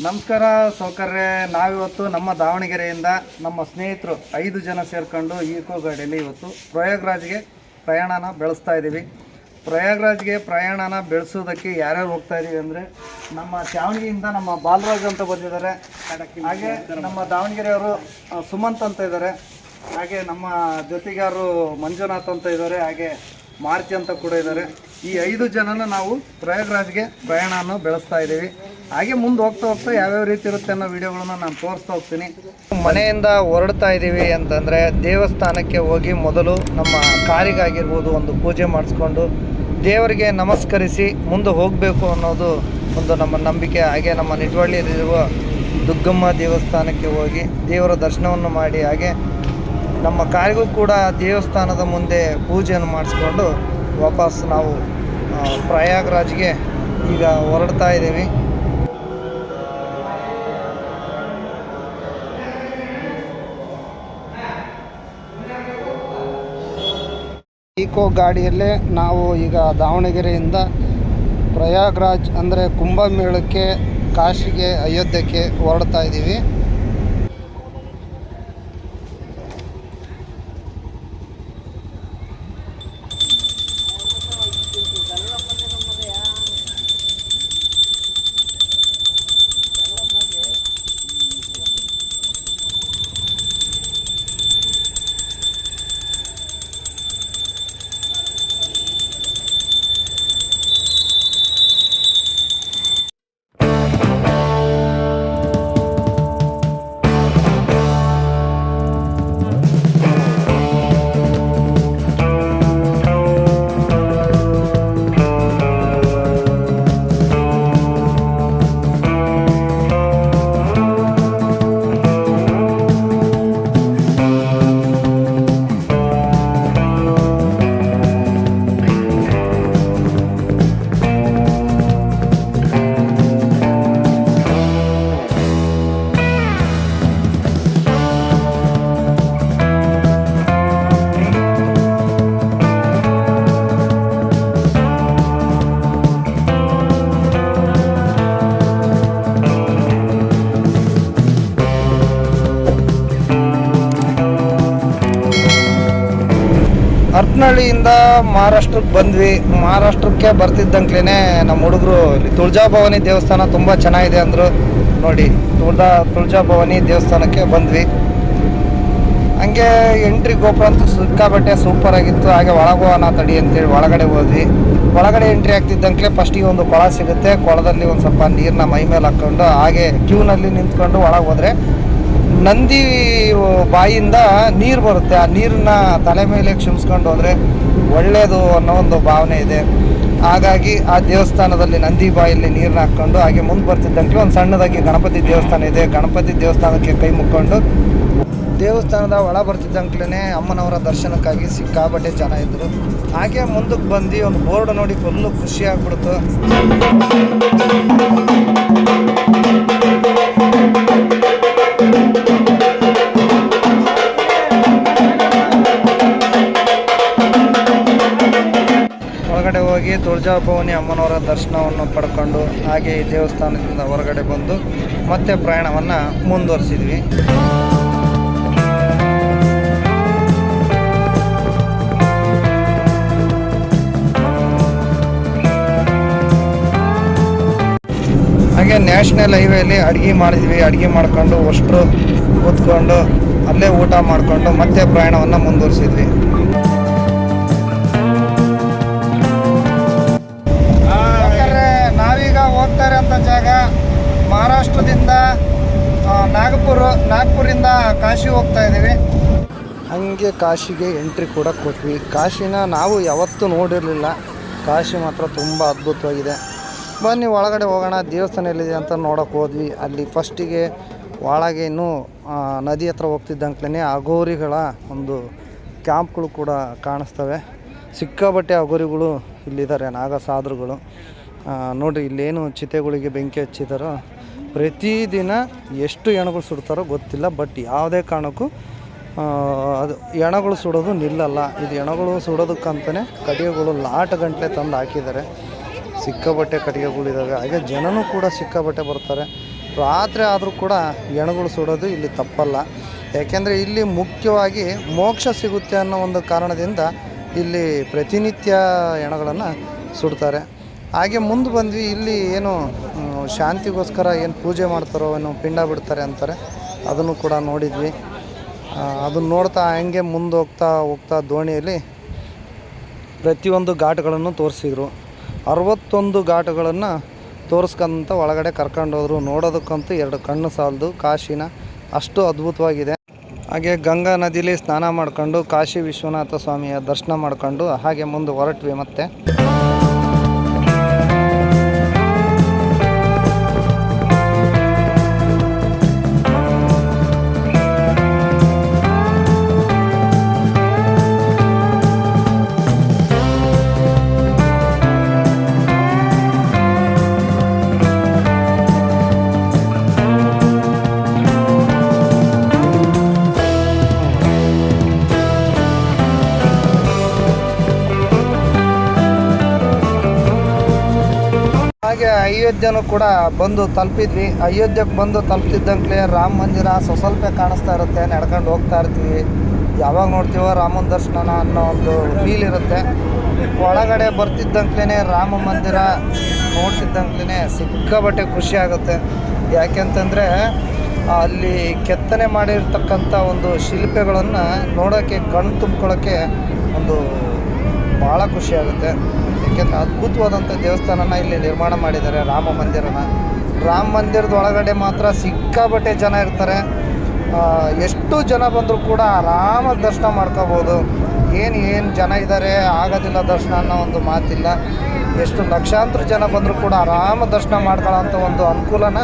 ನಮಸ್ಕಾರ ಸೌಕರ್ಯ. ನಾವಿವತ್ತು ನಮ್ಮ ದಾವಣಗೆರೆಯಿಂದ ನಮ್ಮ ಸ್ನೇಹಿತರು ಐದು ಜನ ಸೇರಿಕೊಂಡು ಈಕೋ ಗಾಡಿಯಲ್ಲಿ ಇವತ್ತು ಪ್ರಯಾಗ್ರಾಜ್ಗೆ ಪ್ರಯಾಣನ ಬೆಳೆಸ್ತಾ ಇದ್ದೀವಿ. ಪ್ರಯಾಗ್ರಾಜ್ಗೆ ಪ್ರಯಾಣನ ಬೆಳೆಸೋದಕ್ಕೆ ಯಾರ್ಯಾರು ಹೋಗ್ತಾ ಇದೀವಿ ಅಂದರೆ ನಮ್ಮ ಚಾವಣಿಯಿಂದ ನಮ್ಮ ಬಾಲರಾಜ್ ಅಂತ ಬಂದಿದ್ದಾರೆ. ಹಾಗೆ ನಮ್ಮ ದಾವಣಗೆರೆಯವರು ಸುಮಂತ್ ಅಂತ ಇದ್ದಾರೆ. ಹಾಗೆ ನಮ್ಮ ಜೊತೆಗಾರರು ಮಂಜುನಾಥ್ ಅಂತ ಇದ್ದಾರೆ. ಹಾಗೆ ಮಾರ್ಚಿ ಅಂತ ಕೂಡ ಇದ್ದಾರೆ. ಈ ಐದು ಜನನ ನಾವು ಪ್ರಯಾಗ್ರಾಜ್ಗೆ ಪ್ರಯಾಣನ ಬೆಳೆಸ್ತಾ ಇದ್ದೀವಿ. ಹಾಗೆ ಮುಂದೆ ಹೋಗ್ತಾ ಹೋಗ್ತಾ ಯಾವ್ಯಾವ ರೀತಿ ಇರುತ್ತೆ ಅನ್ನೋ ವಿಡಿಯೋಗಳನ್ನ ನಾನು ತೋರಿಸ್ತಾ ಹೋಗ್ತೀನಿ. ಮನೆಯಿಂದ ಹೊರಡ್ತಾ ಇದ್ದೀವಿ ಅಂತಂದರೆ ದೇವಸ್ಥಾನಕ್ಕೆ ಹೋಗಿ ಮೊದಲು ನಮ್ಮ ಕಾರಿಗಾಗಿರ್ಬೋದು ಒಂದು ಪೂಜೆ ಮಾಡಿಸ್ಕೊಂಡು ದೇವರಿಗೆ ನಮಸ್ಕರಿಸಿ ಮುಂದೆ ಹೋಗಬೇಕು ಅನ್ನೋದು ಒಂದು ನಮ್ಮ ನಂಬಿಕೆ. ಹಾಗೆ ನಮ್ಮ ನಿಟ್ವಳ್ಳಿಯಲ್ಲಿರುವ ದುಗ್ಗಮ್ಮ ದೇವಸ್ಥಾನಕ್ಕೆ ಹೋಗಿ ದೇವರ ದರ್ಶನವನ್ನು ಮಾಡಿ, ಹಾಗೆ ನಮ್ಮ ಕಾರಿಗೂ ಕೂಡ ದೇವಸ್ಥಾನದ ಮುಂದೆ ಪೂಜೆಯನ್ನು ಮಾಡಿಸ್ಕೊಂಡು ವಾಪಸ್ ನಾವು ಪ್ರಯಾಗ್ರಾಜ್ಗೆ ಈಗ ಹೊರಡ್ತಾ ಇದ್ದೀವಿ. ಈಕೋ ಗಾಡಿಯಲ್ಲೇ ನಾವು ಈಗ ದಾವಣಗೆರೆಯಿಂದ ಪ್ರಯಾಗ್ರಾಜ್ ಅಂದರೆ ಕುಂಭಮೇಳಕ್ಕೆ ಕಾಶಿಗೆ ಅಯೋಧ್ಯಕ್ಕೆ ಹೊರಡ್ತಾ ಇದ್ದೀವಿ. ಹರಪನಹಳ್ಳಿಯಿಂದ ಮಹಾರಾಷ್ಟ್ರಕ್ಕೆ ಬಂದ್ವಿ. ಮಹಾರಾಷ್ಟ್ರಕ್ಕೆ ಬರ್ತಿದ್ದಂಕ್ಲೇ ನಮ್ಮ ಹುಡುಗರು ಇಲ್ಲಿ ತುಳಜಾಭವಾನಿ ದೇವಸ್ಥಾನ ತುಂಬ ಚೆನ್ನಾಗಿದೆ ಅಂದರು ನೋಡಿ. ತುಳಜಾ ತುಳಜಾಭವಾನಿ ದೇವಸ್ಥಾನಕ್ಕೆ ಬಂದ್ವಿ. ಹಂಗೆ ಎಂಟ್ರಿ ಗೋಪುರ ಅಂತೂ ಸಿಕ್ಕಾಬಟ್ಟೆ ಸೂಪರ್ ಆಗಿತ್ತು. ಹಾಗೆ ಒಳಗೋನ ತಡಿ ಅಂತೇಳಿ ಒಳಗಡೆ ಹೋದ್ವಿ. ಒಳಗಡೆ ಎಂಟ್ರಿ ಆಗ್ತಿದ್ದಂಕ್ಲೆ ಫಸ್ಟಿಗೆ ಒಂದು ಕೊಳ ಸಿಗುತ್ತೆ. ಕೊಳದಲ್ಲಿ ಒಂದು ಸ್ವಲ್ಪ ನೀರನ್ನ ಮೈ ಮೇಲೆ ಹಾಕ್ಕೊಂಡು ಹಾಗೆ ಕ್ಯೂನಲ್ಲಿ ನಿಂತ್ಕೊಂಡು ಒಳಗೆ ಹೋದರೆ ನಂದಿ ಬಾಯಿಯಿಂದ ನೀರು ಬರುತ್ತೆ. ಆ ನೀರನ್ನ ತಲೆ ಮೇಲೆ ಕ್ಷಮಿಸ್ಕೊಂಡು ಹೋದರೆ ಒಳ್ಳೆಯದು ಅನ್ನೋ ಒಂದು ಭಾವನೆ ಇದೆ. ಹಾಗಾಗಿ ಆ ದೇವಸ್ಥಾನದಲ್ಲಿ ನಂದಿ ಬಾಯಲ್ಲಿ ನೀರನ್ನ ಹಾಕ್ಕೊಂಡು ಹಾಗೆ ಮುಂದೆ ಬರ್ತಿದ್ದಂಗೆ ಒಂದು ಸಣ್ಣದಾಗಿ ಗಣಪತಿ ದೇವಸ್ಥಾನ ಇದೆ. ಗಣಪತಿ ದೇವಸ್ಥಾನಕ್ಕೆ ಕೈ ಮುಕ್ಕೊಂಡು ದೇವಸ್ಥಾನದ ಒಳ ಬರ್ತಿದ್ದಂಕ್ಲೇ ಅಮ್ಮನವರ ದರ್ಶನಕ್ಕಾಗಿ ಸಿಕ್ಕಾಬಟ್ಟೆ ಜನ ಇದ್ದರು ಹಾಗೆ ಮುಂದಕ್ಕೆ ಬಂದು ಒಂದು ಬೋರ್ಡ್ ನೋಡಿ ಫುಲ್ಲು ಖುಷಿ ಆಗ್ಬಿಡ್ತು ಹೋಗಿ ತುಳಜಾಭವಾನಿ ಅಮ್ಮನವರ ದರ್ಶನವನ್ನು ಪಡ್ಕೊಂಡು ಹಾಗೆ ಈ ದೇವಸ್ಥಾನದಿಂದ ಹೊರಗಡೆ ಬಂದು ಮತ್ತೆ ಪ್ರಯಾಣವನ್ನು ಮುಂದುವರಿಸಿದ್ವಿ. ಹಾಗೆ ನ್ಯಾಷನಲ್ ಹೈವೇಲಿ ಅಡುಗೆ ಮಾಡಿದ್ವಿ. ಅಡುಗೆ ಮಾಡ್ಕೊಂಡು ಅಷ್ಟು ಕೂತ್ಕೊಂಡು, ಅಲ್ಲೇ ಊಟ ಮಾಡಿಕೊಂಡು ಮತ್ತೆ ಪ್ರಯಾಣವನ್ನು ಮುಂದುವರಿಸಿದ್ವಿ. ಮಹಾರಾಷ್ಟ್ರದಿಂದ ನಾಗಪುರ ನಾಗ್ಪುರಿಂದ ಕಾಶಿ ಹೋಗ್ತಾ ಇದ್ದೀವಿ. ಹಂಗೆ ಕಾಶಿಗೆ ಎಂಟ್ರಿ ಕೂಡ ಕೊಟ್ವಿ. ಕಾಶಿನ ನಾವು ಯಾವತ್ತೂ ನೋಡಿರಲಿಲ್ಲ. ಕಾಶಿ ಮಾತ್ರ ತುಂಬ ಅದ್ಭುತವಾಗಿದೆ. ಬನ್ನಿ, ಒಳಗಡೆ ಹೋಗೋಣ. ದೇವಸ್ಥಾನ ಎಲ್ಲಿದೆ ಅಂತ ನೋಡೋಕೆ ಹೋದ್ವಿ. ಅಲ್ಲಿ ಫಸ್ಟಿಗೆ ಒಳಗೆ ಇನ್ನೂ ನದಿ ಹತ್ರ ಹೋಗ್ತಿದ್ದಂಕ್ಲೇ ಅಗೋರಿಗಳ ಒಂದು ಕ್ಯಾಂಪ್ಗಳು ಕೂಡ ಕಾಣಿಸ್ತವೆ. ಸಿಕ್ಕಾಬಟ್ಟೆ ಅಗೋರಿಗಳು ಇಲ್ಲಿದ್ದಾರೆ ನಾಗಸಾದ್ರುಗಳು ನೋಡಿರಿ, ಇಲ್ಲೇನು ಚಿತೆಗಳಿಗೆ ಬೆಂಕಿ ಹಚ್ಚಿದಾರೋ ಪ್ರತಿದಿನ ಎಷ್ಟು ಹೆಣಗಳು ಸುಡ್ತಾರೋ ಗೊತ್ತಿಲ್ಲ, ಬಟ್ ಯಾವುದೇ ಕಾರಣಕ್ಕೂ ಅದು ಹೆಣಗಳು ಸುಡೋದು ನಿಲ್ಲಲ್ಲ. ಇದು ಹೆಣಗಳು ಸುಡೋದಕ್ಕಂತಲೇ ಕಡಿಗೆಗಳು ಲಾಟ್ ಗಂಟಲೆ ತಂದು ಹಾಕಿದ್ದಾರೆ. ಸಿಕ್ಕಾಬಟ್ಟೆ ಕಟ್ಟಿಗೆಗಳಿದ್ದಾವೆ ಹಾಗೆ ಜನನೂ ಕೂಡ ಸಿಕ್ಕಾಬಟ್ಟೆ ಬರ್ತಾರೆ. ರಾತ್ರಿ ಆದರೂ ಕೂಡ ಹೆಣಗಳು ಸುಡೋದು ಇಲ್ಲಿ ತಪ್ಪಲ್ಲ. ಯಾಕೆಂದರೆ ಇಲ್ಲಿ ಮುಖ್ಯವಾಗಿ ಮೋಕ್ಷ ಸಿಗುತ್ತೆ ಅನ್ನೋ ಒಂದು ಕಾರಣದಿಂದ ಇಲ್ಲಿ ಪ್ರತಿನಿತ್ಯ ಹೆಣಗಳನ್ನು ಸುಡ್ತಾರೆ. ಹಾಗೆ ಮುಂದೆ ಬಂದ್ವಿ, ಇಲ್ಲಿ ಏನು ಶಾಂತಿಗೋಸ್ಕರ ಏನು ಪೂಜೆ ಮಾಡ್ತಾರೋ ಏನು ಪಿಂಡ ಬಿಡ್ತಾರೆ ಅಂತಾರೆ, ಅದನ್ನು ಕೂಡ ನೋಡಿದ್ವಿ. ಅದನ್ನು ನೋಡ್ತಾ ಹಂಗೆ ಮುಂದೆ ಹೋಗ್ತಾ ಹೋಗ್ತಾ ದೋಣಿಯಲ್ಲಿ ಪ್ರತಿಯೊಂದು ಘಾಟ್ಗಳನ್ನು ತೋರಿಸಿದ್ರು. ಅರವತ್ತೊಂದು ಘಾಟ್ಗಳನ್ನು ತೋರಿಸ್ಕೊಂತ ಒಳಗಡೆ ಕರ್ಕೊಂಡೋದ್ರು ನೋಡೋದಕ್ಕಂತೂ ಎರಡು ಕಣ್ಣು ಸಾಲದು, ಕಾಶಿನ ಅಷ್ಟು ಅದ್ಭುತವಾಗಿದೆ. ಹಾಗೆ ಗಂಗಾ ನದಿಲಿ ಸ್ನಾನ ಮಾಡ್ಕೊಂಡು, ಕಾಶಿ ವಿಶ್ವನಾಥ ಸ್ವಾಮಿಯ ದರ್ಶನ ಮಾಡ್ಕೊಂಡು ಹಾಗೆ ಮುಂದೆ ಹೊರಟ್ವಿ ಮತ್ತೆ. ಅಯೋಧ್ಯೆನೂ ಕೂಡ ಬಂದು ತಲುಪಿದ್ವಿ. ಅಯೋಧ್ಯೆಗೆ ಬಂದು ತಲುಪ್ತಿದ್ದಂಕ್ಲೆ ರಾಮ ಮಂದಿರ ಸ್ವಸ್ವಲ್ಪ ಕಾಣಿಸ್ತಾ ಇರುತ್ತೆ, ನಡ್ಕೊಂಡು ಹೋಗ್ತಾ ಇರ್ತೀವಿ. ಯಾವಾಗ ನೋಡ್ತೀವೋ ರಾಮನ ದರ್ಶನ ಅನ್ನೋ ಒಂದು ಫೀಲ್ ಇರುತ್ತೆ. ಒಳಗಡೆ ಬರ್ತಿದ್ದಂಗೆ ರಾಮ ಮಂದಿರ ನೋಡ್ತಿದ್ದಂಗೆ ಸಿಕ್ಕಾಬಟ್ಟೆ ಖುಷಿ ಆಗುತ್ತೆ. ಯಾಕೆಂತಂದರೆ ಅಲ್ಲಿ ಕೆತ್ತನೆ ಮಾಡಿರ್ತಕ್ಕಂಥ ಒಂದು ಶಿಲ್ಪಗಳನ್ನು ನೋಡೋಕ್ಕೆ ಕಣ್ಣು ತುಂಬ್ಕೊಳ್ಳೋಕ್ಕೆ ಒಂದು ಭಾಳ ಖುಷಿ ಆಗುತ್ತೆ. ಯಾಕೆಂದರೆ ಅದ್ಭುತವಾದಂಥ ದೇವಸ್ಥಾನನ ಇಲ್ಲಿ ನಿರ್ಮಾಣ ಮಾಡಿದ್ದಾರೆ ರಾಮ ಮಂದಿರನ. ರಾಮ ಮಂದಿರದ ಒಳಗಡೆ ಮಾತ್ರ ಸಿಕ್ಕಾಬಟ್ಟೆ ಜನ ಇರ್ತಾರೆ. ಎಷ್ಟು ಜನ ಬಂದರೂ ಕೂಡ ಆರಾಮ ದರ್ಶನ ಮಾಡ್ಕೋಬೋದು. ಏನು ಏನು ಜನ ಇದ್ದಾರೆ ಆಗೋದಿಲ್ಲ ದರ್ಶನ ಅನ್ನೋ ಒಂದು ಮಾತಿಲ್ಲ. ಎಷ್ಟು ಲಕ್ಷಾಂತರ ಜನ ಬಂದರೂ ಕೂಡ ಆರಾಮ ದರ್ಶನ ಮಾಡ್ಕೊಳ್ಳೋಂಥ ಒಂದು ಅನುಕೂಲನ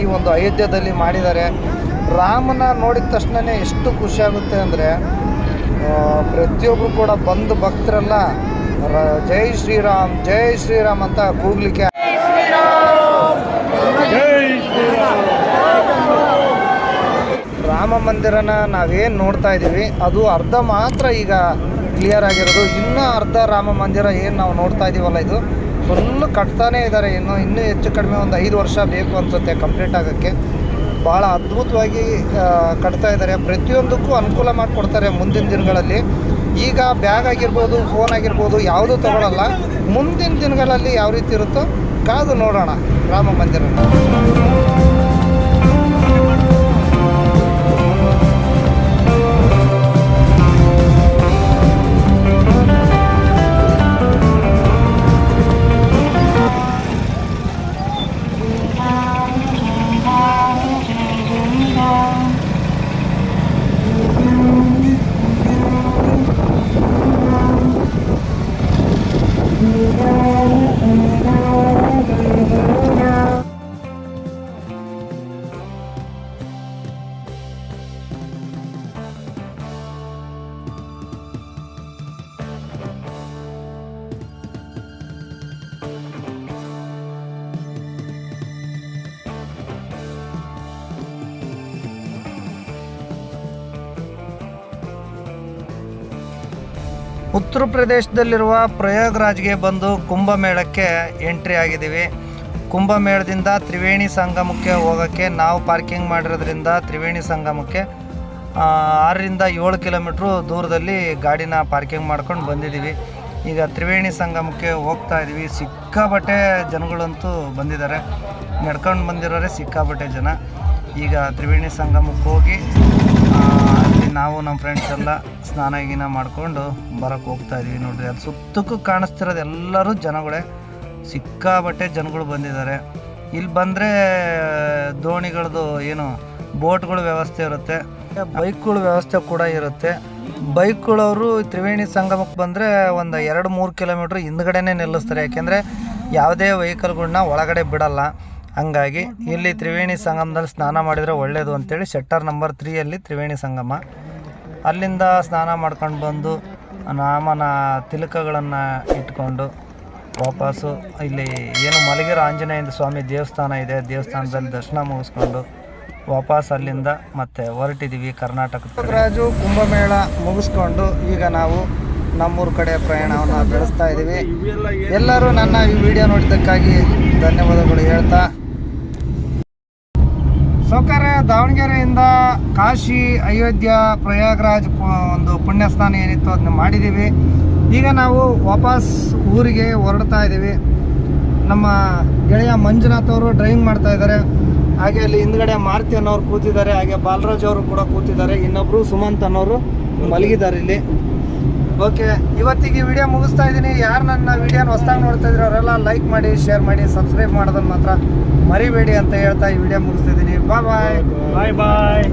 ಈ ಒಂದು ಅಯೋಧ್ಯದಲ್ಲಿ ಮಾಡಿದ್ದಾರೆ. ರಾಮನ ನೋಡಿದ ತಕ್ಷಣವೇ ಎಷ್ಟು ಖುಷಿಯಾಗುತ್ತೆ ಅಂದರೆ ಪ್ರತಿಯೊಬ್ಬರು ಕೂಡ ಬಂದು ಭಕ್ತರನ್ನ ಜೈ ಶ್ರೀರಾಮ್ ಜೈ ಶ್ರೀರಾಮ್ ಅಂತ ಕೂಗ್ಲಿಕ್ಕೆ ರಾಮ ಮಂದಿರನ ನಾವೇನು ನೋಡ್ತಾ ಇದ್ದೀವಿ ಅದು ಅರ್ಧ ಮಾತ್ರ ಈಗ ಕ್ಲಿಯರ್ ಆಗಿರೋದು. ಇನ್ನೂ ಅರ್ಧ ರಾಮ ಮಂದಿರ ಏನು ನಾವು ನೋಡ್ತಾ ಇದ್ದೀವಲ್ಲ ಇದು? ಫುಲ್ ಕಟ್ತಾನೇ ಇದ್ದಾರೆ ಇನ್ನು, ಇನ್ನೂ ಹೆಚ್ಚು ಕಡಿಮೆ ಒಂದು ಐದು ವರ್ಷ ಬೇಕು ಅನಿಸುತ್ತೆ ಕಂಪ್ಲೀಟ್ ಆಗೋಕ್ಕೆ. ಭಾಳ ಅದ್ಭುತವಾಗಿ ಕಟ್ತಾ ಇದ್ದಾರೆ. ಪ್ರತಿಯೊಂದಕ್ಕೂ ಅನುಕೂಲ ಮಾಡಿಕೊಡ್ತಾರೆ ಮುಂದಿನ ದಿನಗಳಲ್ಲಿ. ಈಗ ಬ್ಯಾಗ್ ಆಗಿರ್ಬೋದು ಫೋನ್ ಆಗಿರ್ಬೋದು, ಯಾವುದೂ ತಗೊಳ್ಳಲ್ಲ ಮುಂದಿನ ದಿನಗಳಲ್ಲಿ ಯಾವ ರೀತಿ ಇರುತ್ತೋ ಕಾದು ನೋಡೋಣ. ರಾಮ ಮಂದಿರನ. ಉತ್ತರ ಪ್ರದೇಶದಲ್ಲಿರುವ ಪ್ರಯಾಗ್ರಾಜ್ಗೆ ಬಂದು ಕುಂಭಮೇಳಕ್ಕೆ ಎಂಟ್ರಿ ಆಗಿದ್ದೀವಿ. ಕುಂಭಮೇಳದಿಂದ ತ್ರಿವೇಣಿ ಸಂಗಮಕ್ಕೆ ಹೋಗೋಕ್ಕೆ ನಾವು ಪಾರ್ಕಿಂಗ್ ಮಾಡಿರೋದ್ರಿಂದ ತ್ರಿವೇಣಿ ಸಂಗಮಕ್ಕೆ ಆರರಿಂದ ಏಳು ಕಿಲೋಮೀಟ್ರು ದೂರದಲ್ಲಿ ಗಾಡಿನ ಪಾರ್ಕಿಂಗ್ ಮಾಡ್ಕೊಂಡು ಬಂದಿದ್ದೀವಿ. ಈಗ ತ್ರಿವೇಣಿ ಸಂಗಮಕ್ಕೆ ಹೋಗ್ತಾ ಇದ್ದೀವಿ. ಸಿಕ್ಕಾಪಟ್ಟೆ ಜನಗಳಂತೂ ಬಂದಿದ್ದಾರೆ. ನಡ್ಕೊಂಡು ಬಂದಿರೋರೆ ಸಿಕ್ಕಾಪಟ್ಟೆ ಜನ. ಈಗ ತ್ರಿವೇಣಿ ಸಂಗಮಕ್ಕೆ ಹೋಗಿ ನಾವು ನಮ್ಮ ಫ್ರೆಂಡ್ಸ್ ಎಲ್ಲ ಸ್ನಾನ ಗೀನ ಮಾಡಿಕೊಂಡು ಬರೋಕ್ಕೆ ಹೋಗ್ತಾ ಇದೀವಿ ನೋಡಿರಿ. ಅಲ್ಲಿ ಸುತ್ತಕ್ಕೂ ಕಾಣಿಸ್ತಿರೋದು ಎಲ್ಲರೂ ಜನಗಳೇ. ಸಿಕ್ಕಾಬಟ್ಟೆ ಜನಗಳು ಬಂದಿದ್ದಾರೆ. ಇಲ್ಲಿ ಬಂದರೆ ದೋಣಿಗಳದ್ದು ಏನು, ಬೋಟ್ಗಳ ವ್ಯವಸ್ಥೆ ಇರುತ್ತೆ. ಬೈಕ್ಗಳ ವ್ಯವಸ್ಥೆ ಕೂಡ ಇರುತ್ತೆ. ಬೈಕ್ಗಳವರು ತ್ರಿವೇಣಿ ಸಂಗಮಕ್ಕೆ ಬಂದರೆ ಒಂದು ಎರಡು ಮೂರು ಕಿಲೋಮೀಟ್ರ್ ಹಿಂದ್ಗಡೆನೇ ನಿಲ್ಲಿಸ್ತಾರೆ. ಯಾಕೆಂದರೆ, ಯಾವುದೇ ವೆಹಿಕಲ್ಗಳನ್ನ ಒಳಗಡೆ ಬಿಡಲ್ಲ. ಹಂಗಾಗಿ ಇಲ್ಲಿ ತ್ರಿವೇಣಿ ಸಂಗಮದಲ್ಲಿ ಸ್ನಾನ ಮಾಡಿದರೆ ಒಳ್ಳೆಯದು ಅಂತೇಳಿ ಶೆಟ್ಟರ್ ನಂಬರ್ ತ್ರೀಯಲ್ಲಿ ತ್ರಿವೇಣಿ ಸಂಗಮ. ಅಲ್ಲಿಂದ ಸ್ನಾನ ಮಾಡ್ಕೊಂಡು ಬಂದು ನಾಮನ ತಿಲಕಗಳನ್ನು ಇಟ್ಕೊಂಡು ವಾಪಸ್ಸು ಇಲ್ಲಿ ಏನು ಮಲಗಿರ ಆಂಜನೇಯ ಸ್ವಾಮಿ ದೇವಸ್ಥಾನ ಇದೆ ದೇವಸ್ಥಾನದಲ್ಲಿ ದರ್ಶನ ಮುಗಿಸ್ಕೊಂಡು ವಾಪಸ್ ಅಲ್ಲಿಂದ ಮತ್ತೆ ಹೊರಟಿದ್ದೀವಿ ಕರ್ನಾಟಕ ರಾಜು ಕುಂಭಮೇಳ ಮುಗಿಸ್ಕೊಂಡು ಈಗ ನಾವು ನಮ್ಮೂರ ಕಡೆ ಪ್ರಯಾಣವನ್ನು ಬೆಳೆಸ್ತಾ ಇದ್ದೀವಿ. ಎಲ್ಲರೂ ನನ್ನ ಈ ವಿಡಿಯೋ ನೋಡಿದ್ದಕ್ಕಾಗಿ ಧನ್ಯವಾದಗಳು ಹೇಳ್ತಾ ಸೌಕರ್ಯ ದಾವಣಗೆರೆಯಿಂದ ಕಾಶಿ, ಅಯೋಧ್ಯ, ಪ್ರಯಾಗ್ರಾಜ್ ಒಂದು ಪುಣ್ಯಸ್ಥಾನ ಏನಿತ್ತು ಅದನ್ನ ಮಾಡಿದ್ದೀವಿ. ಈಗ ನಾವು ವಾಪಸ್ ಊರಿಗೆ ಹೊರಡ್ತಾ ಇದ್ದೀವಿ. ನಮ್ಮ ಗೆಳೆಯ ಮಂಜುನಾಥ್ ಅವರು ಡ್ರೈವಿಂಗ್ ಮಾಡ್ತಾ ಇದ್ದಾರೆ. ಹಾಗೆ ಅಲ್ಲಿ ಹಿಂದ್ಗಡೆ ಮಾರುತಿ ಅನ್ನೋರು ಕೂತಿದ್ದಾರೆ. ಹಾಗೆ ಬಾಲರಾಜ್ ಅವರು ಕೂಡ ಕೂತಿದ್ದಾರೆ. ಇನ್ನೊಬ್ರು ಸುಮಂತ್ ಅನ್ನೋರು ಮಲಗಿದ್ದಾರೆ ಇಲ್ಲಿ. ಓಕೆ ಇವತ್ತಿಗೆ ವಿಡಿಯೋ ಮುಗಿಸ್ತಾ ಇದ್ದೀನಿ. ಯಾರು ನನ್ನ ವಿಡಿಯೋನ ಹೊಸ್ದಾಗಿ ನೋಡ್ತಾ ಇದ್ರೆ ಅವರೆಲ್ಲ ಲೈಕ್ ಮಾಡಿ ಶೇರ್ ಮಾಡಿ ಸಬ್ಸ್ಕ್ರೈಬ್ ಮಾಡೋದನ್ನು ಮಾತ್ರ ಮರಿಬೇಡಿ ಅಂತ ಹೇಳ್ತಾ ಈ ವಿಡಿಯೋ ಮುಗಿಸ್ತಿದ್ದೀನಿ. ಬಾಯ್ ಬಾಯ್ ಬಾಯ್ ಬಾಯ್